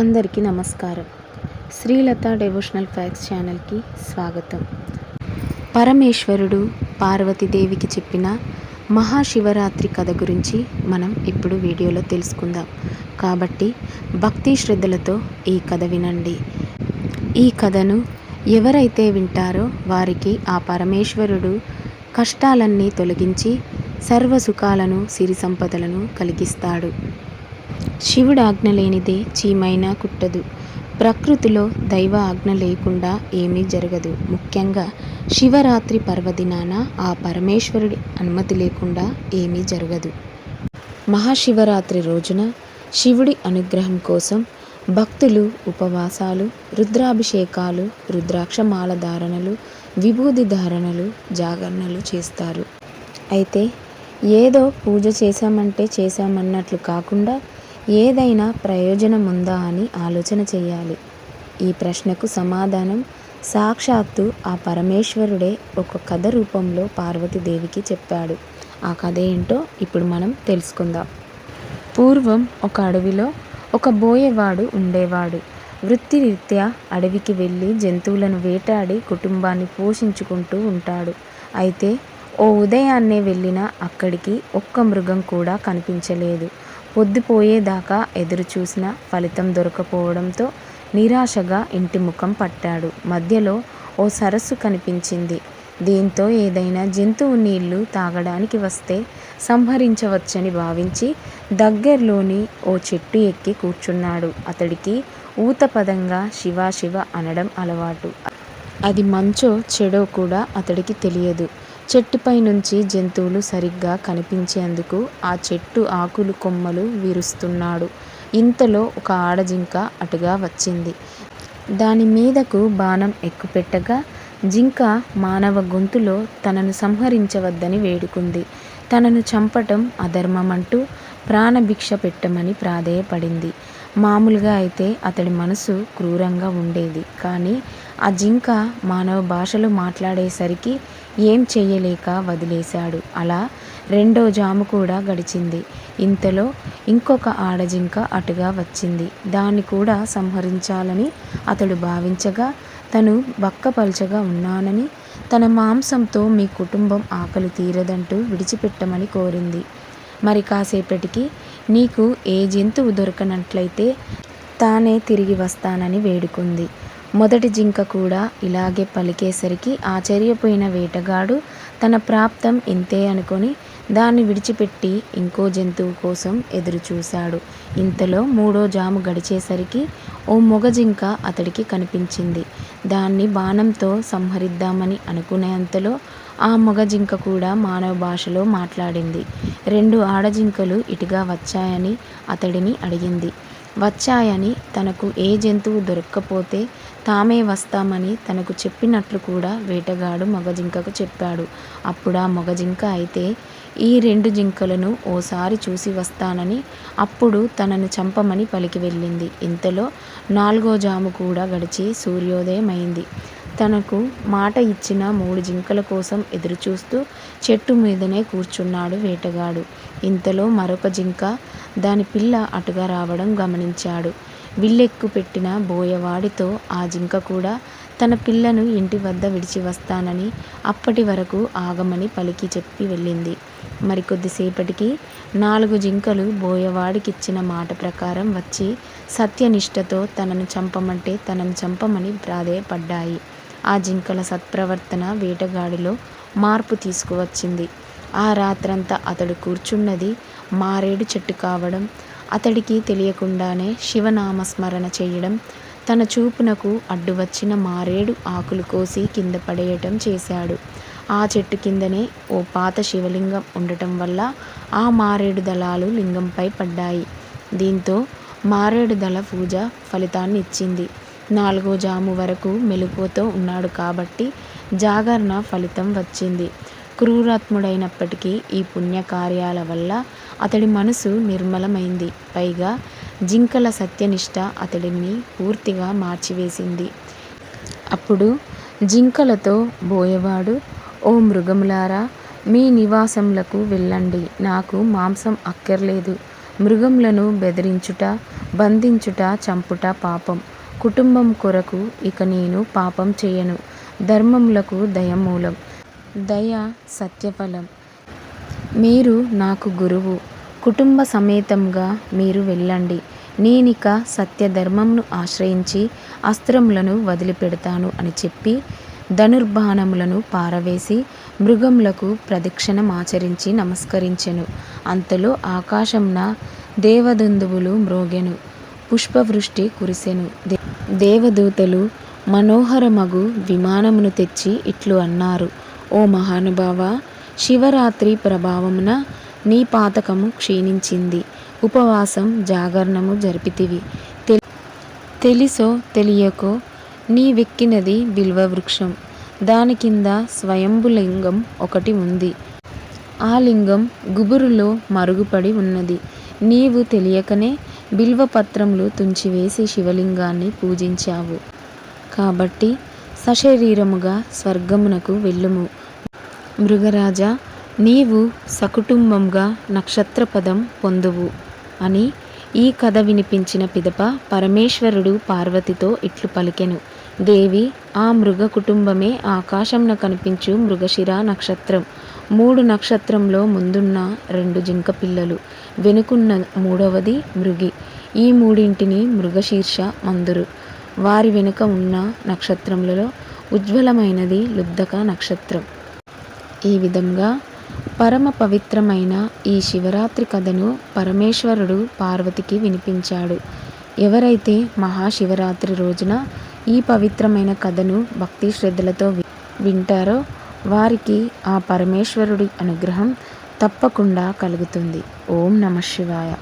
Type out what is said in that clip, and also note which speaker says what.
Speaker 1: అందరికీ నమస్కారం. Srilatha devotional fax ఛానల్కి స్వాగతం. పరమేశ్వరుడు పార్వతీదేవికి చెప్పిన మహాశివరాత్రి కథ గురించి మనం ఇప్పుడు వీడియోలో తెలుసుకుందాం. కాబట్టి భక్తి శ్రద్ధలతో ఈ కథ వినండి. ఈ కథను ఎవరైతే వింటారో వారికి ఆ పరమేశ్వరుడు కష్టాలన్నీ తొలగించి సర్వ సుఖాలను సిరి సంపదలను కలిగిస్తాడు. శివుడు ఆజ్ఞ లేనిదే చీమైనా కుట్టదు. ప్రకృతిలో దైవ ఆజ్ఞ లేకుండా ఏమీ జరగదు. ముఖ్యంగా శివరాత్రి పర్వదినాన ఆ పరమేశ్వరుడి అనుమతి లేకుండా ఏమీ జరగదు. మహాశివరాత్రి రోజున శివుడి అనుగ్రహం కోసం భక్తులు ఉపవాసాలు రుద్రాభిషేకాలు రుద్రాక్షమాల ధారణలు విభూది ధారణలు జాగరణలు చేస్తారు. అయితే ఏదో పూజ చేశామంటే చేశామన్నట్లు కాకుండా ఏదైనా ప్రయోజనం ఉందా అని ఆలోచన చేయాలి. ఈ ప్రశ్నకు సమాధానం సాక్షాత్తు ఆ పరమేశ్వరుడే ఒక కథ రూపంలో పార్వతీదేవికి చెప్పాడు. ఆ కథ ఏంటో ఇప్పుడు మనం తెలుసుకుందాం. పూర్వం ఒక అడవిలో ఒక బోయవాడు ఉండేవాడు. వృత్తిరీత్యా అడవికి వెళ్ళి జంతువులను వేటాడి కుటుంబాన్ని పోషించుకుంటూ ఉంటాడు. అయితే ఓ ఉదయాన్నే వెళ్ళిన అక్కడికి ఒక్క మృగం కూడా కనిపించలేదు. పొద్దుపోయేదాకా ఎదురుచూసిన ఫలితం దొరకపోవడంతో నిరాశగా ఇంటి ముఖం పట్టాడు. మధ్యలో ఓ సరస్సు కనిపించింది. దీంతో ఏదైనా జంతువు నీళ్ళు తాగడానికి వస్తే సంహరించవచ్చని భావించి దగ్గరలోని ఓ చెట్టు ఎక్కి కూర్చున్నాడు. అతడికి ఊతపదంగా శివ శివ అనడం అలవాటు. అది మంచో చెడో కూడా అతడికి తెలియదు. చెట్టుపై నుంచి జంతువులు సరిగ్గా కనిపించేందుకు ఆ చెట్టు ఆకులు కొమ్మలు విరుస్తున్నాడు. ఇంతలో ఒక ఆడజింక అటుగా వచ్చింది. దాని మీదకు బాణం ఎక్కుపెట్టగా జింక మానవ గొంతులో తనను సంహరించవద్దని వేడుకుంది. తనను చంపటం అధర్మమంటూ ప్రాణభిక్ష పెట్టమని ప్రాధేయపడింది. మామూలుగా అయితే అతడి మనసు క్రూరంగా ఉండేది. కానీ ఆ జింక మానవ భాషలో మాట్లాడేసరికి ఏం చెయ్యలేక వదిలేశాడు. అలా రెండో జాము కూడా గడిచింది. ఇంతలో ఇంకొక ఆడజింక అటుగా వచ్చింది. దాన్ని కూడా సంహరించాలని అతడు భావించగా తను బక్కపల్చగా ఉన్నానని తన మాంసంతో మీ కుటుంబం ఆకలి తీరదంటూ విడిచిపెట్టమని కోరింది. మరి కాసేపటికి నీకు ఏ జంతువు దొరకనట్లయితే తానే తిరిగి వస్తానని వేడుకుంది. మొదటి జింక కూడా ఇలాగే పలికేసరికి ఆశ్చర్యపోయిన వేటగాడు తన ప్రాప్తం ఇంతే అనుకొని దాన్ని విడిచిపెట్టి ఇంకో జంతువు కోసం ఎదురుచూశాడు. ఇంతలో మూడో జాము గడిచేసరికి ఓ మొగ జింక అతడికి కనిపించింది. దాన్ని బాణంతో సంహరిద్దామని అనుకునేంతలో ఆ మొగ జింక కూడా మానవ భాషలో మాట్లాడింది. రెండు ఆడజింకలు ఇటుగా వచ్చాయని అతడిని అడిగింది. వచ్చాయని తనకు ఏ జంతువు దొరక్కపోతే తామే వస్తామని తనకు చెప్పినట్లు కూడా వేటగాడు మగజింకకు చెప్పాడు. అప్పుడు ఆ మగజింక అయితే ఈ రెండు జింకలను ఓసారి చూసి వస్తానని అప్పుడు తనను చంపమని పలికి వెళ్ళింది. ఇంతలో నాలుగో జాము కూడా గడిచి సూర్యోదయమైంది. తనకు మాట ఇచ్చిన మూడు జింకల కోసం ఎదురుచూస్తూ చెట్టు మీదనే కూర్చున్నాడు వేటగాడు. ఇంతలో మరొక జింక దాని పిల్ల అటుగా రావడం గమనించాడు. విల్లెక్కు పెట్టిన బోయవాడితో ఆ జింక కూడా తన పిల్లను ఇంటి వద్ద విడిచి వస్తానని అప్పటి వరకు ఆగమని పలికి చెప్పి వెళ్ళింది. మరికొద్దిసేపటికి నాలుగు జింకలు బోయవాడికిచ్చిన మాట ప్రకారం వచ్చి సత్యనిష్టతో తనను చంపమంటే తనను చంపమని ప్రాధేయపడ్డాయి. ఆ జింకల సత్ప్రవర్తన వేటగాడిలో మార్పు తీసుకువచ్చింది. ఆ రాత్రంతా అతడు కూర్చున్నది మారేడు చెట్టు కావడం అతడికి తెలియకుండానే శివనామస్మరణ చేయడం తన చూపునకు అడ్డు వచ్చిన మారేడు ఆకులు కోసి కింద పడేయటం చేశాడు. ఆ చెట్టు కిందనే ఓ పాత శివలింగం ఉండటం వల్ల ఆ మారేడు దళాలు లింగంపై పడ్డాయి. దీంతో మారేడు దళ పూజ ఫలితాన్ని ఇచ్చింది నాలుగో జాము వరకు మెలుపుతో ఉన్నాడు కాబట్టి జాగరణ ఫలితం వచ్చింది. క్రూరాత్ముడైనప్పటికీ ఈ పుణ్యకార్యాల వల్ల అతడి మనసు నిర్మలమైంది. పైగా జింకల సత్యనిష్ట అతడిని పూర్తిగా మార్చివేసింది. అప్పుడు జింకలతో బోయవాడు ఓ మృగములారా మీ నివాసములకు వెళ్ళండి. నాకు మాంసం అక్కర్లేదు. మృగములను బెదిరించుట బంధించుట చంపుట పాపం. కుటుంబం కొరకు ఇక నేను పాపం చేయను. ధర్మములకు దయ మూలం దయ సత్యఫలం. మీరు నాకు గురువు. కుటుంబ సమేతంగా మీరు వెళ్ళండి. నేనిక సత్యధర్మంను ఆశ్రయించి అస్త్రములను వదిలిపెడతాను అని చెప్పి ధనుర్బాణములను పారవేసి మృగములకు ప్రదక్షిణమాచరించి నమస్కరించెను. అంతలో ఆకాశంన దేవదందువులు మ్రోగెను. పుష్పవృష్టి కురిసెను. దేవదూతలు మనోహరమగు విమానమును తెచ్చి ఇట్లు అన్నారు. ఓ మహానుభావ శివరాత్రి ప్రభావమున నీ పాతకము క్షీణించింది. ఉపవాసం జాగరణము జరిపితివి. తెలిసో తెలియకో నీ వెక్కినది బిల్వవృక్షం దాని కింద స్వయంభులింగం ఒకటి ఉంది. ఆ లింగం గుబురులో మరుగుపడి ఉన్నది. నీవు తెలియకనే బిల్వపత్రములు తుంచివేసి శివలింగాన్ని పూజించావు. కాబట్టి సశరీరముగా స్వర్గమునకు వెళ్ళుము. మృగరాజా నీవు సకుటుంబంగా నక్షత్రపదం పొందువు అని ఈ కథ వినిపించిన పిదప పరమేశ్వరుడు పార్వతితో ఇట్లు పలికెను. దేవి ఆ మృగ కుటుంబమే ఆకాశంన కనిపించు మృగశిర నక్షత్రం. మూడు నక్షత్రంలో ముందున్న రెండు జింక పిల్లలు వెనుకున్న మూడవది మృగి. ఈ మూడింటిని మృగశీర్ష మందురు. వారి వెనుక ఉన్న నక్షత్రములలో ఉజ్వలమైనది లుబ్ధక నక్షత్రం. ఈ విధంగా పరమ పవిత్రమైన ఈ శివరాత్రి కథను పరమేశ్వరుడు పార్వతికి వినిపించాడు. ఎవరైతే మహాశివరాత్రి రోజున ఈ పవిత్రమైన కథను భక్తి శ్రద్ధలతో వింటారో వారికి ఆ పరమేశ్వరుడి అనుగ్రహం తప్పకుండా కలుగుతుంది. ఓం నమ శివాయ.